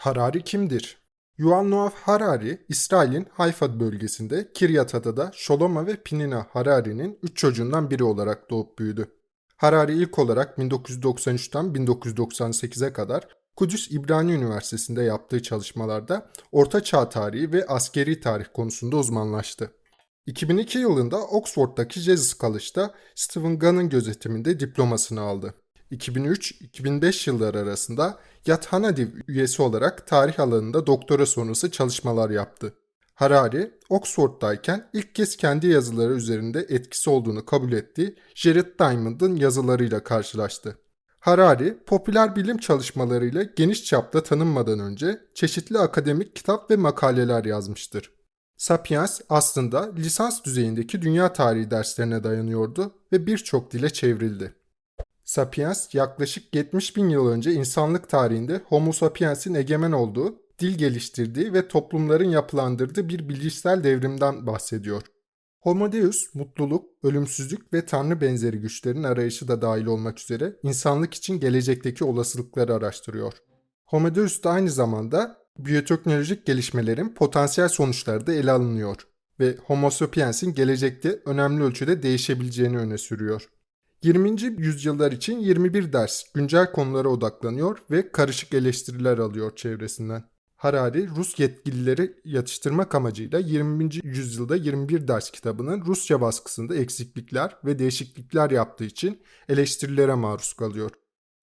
Harari kimdir? Yuval Noah Harari, İsrail'in Hayfa bölgesinde Kiryat Ada'da Sholoma ve Pinina Harari'nin üç çocuğundan biri olarak doğup büyüdü. Harari ilk olarak 1993'ten 1998'e kadar Kudüs İbrani Üniversitesi'nde yaptığı çalışmalarda Orta Çağ tarihi ve askeri tarih konusunda uzmanlaştı. 2002 yılında Oxford'daki Jesus College'da Stephen Gunn'ın gözetiminde diplomasını aldı. 2003-2005 yılları arasında Yad Hanadiv üyesi olarak tarih alanında doktora sonrası çalışmalar yaptı. Harari, Oxford'dayken ilk kez kendi yazıları üzerinde etkisi olduğunu kabul ettiği Jared Diamond'ın yazılarıyla karşılaştı. Harari, popüler bilim çalışmalarıyla geniş çapta tanınmadan önce çeşitli akademik kitap ve makaleler yazmıştır. Sapiens aslında lisans düzeyindeki dünya tarihi derslerine dayanıyordu ve birçok dile çevrildi. Sapiens yaklaşık 70 bin yıl önce insanlık tarihinde Homo sapiens'in egemen olduğu, dil geliştirdiği ve toplumların yapılandırdığı bir bilişsel devrimden bahsediyor. Homo Deus, mutluluk, ölümsüzlük ve tanrı benzeri güçlerin arayışı da dahil olmak üzere insanlık için gelecekteki olasılıkları araştırıyor. Homo Deus da aynı zamanda biyoteknolojik gelişmelerin potansiyel sonuçları da ele alınıyor ve Homo sapiens'in gelecekte önemli ölçüde değişebileceğini öne sürüyor. 20. yüzyıllar için 21 ders güncel konulara odaklanıyor ve karışık eleştiriler alıyor çevresinden. Harari, Rus yetkilileri yatıştırmak amacıyla 20. yüzyılda 21 ders kitabının Rusça baskısında eksiklikler ve değişiklikler yaptığı için eleştirilere maruz kalıyor.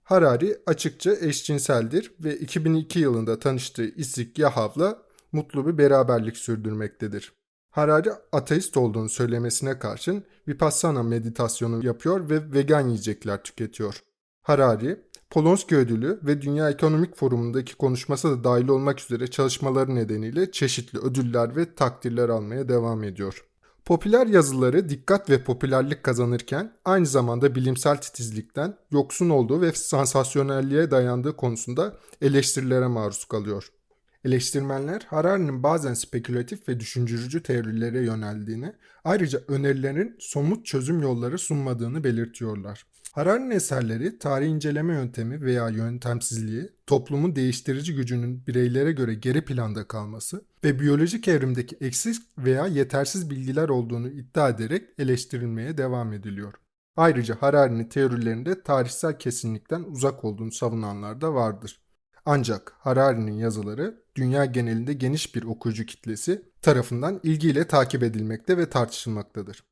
Harari açıkça eşcinseldir ve 2002 yılında tanıştığı İsrik Yahav'la mutlu bir beraberlik sürdürmektedir. Harari ateist olduğunu söylemesine karşın Vipassana meditasyonu yapıyor ve vegan yiyecekler tüketiyor. Harari, Polonski ödülü ve Dünya Ekonomik Forumu'ndaki konuşması da dahil olmak üzere çalışmaları nedeniyle çeşitli ödüller ve takdirler almaya devam ediyor. Popüler yazıları dikkat ve popülerlik kazanırken aynı zamanda bilimsel titizlikten yoksun olduğu ve sansasyonelliğe dayandığı konusunda eleştirilere maruz kalıyor. Eleştirmenler Harari'nin bazen spekülatif ve düşündürücü teorilere yöneldiğini, ayrıca önerilerin somut çözüm yolları sunmadığını belirtiyorlar. Harari'nin eserleri tarih inceleme yöntemi veya yöntemsizliği, toplumun değiştirici gücünün bireylere göre geri planda kalması ve biyolojik evrimdeki eksik veya yetersiz bilgiler olduğunu iddia ederek eleştirilmeye devam ediliyor. Ayrıca Harari'nin teorilerinde tarihsel kesinlikten uzak olduğunu savunanlar da vardır. Ancak Harari'nin yazıları dünya genelinde geniş bir okuyucu kitlesi tarafından ilgiyle takip edilmekte ve tartışılmaktadır.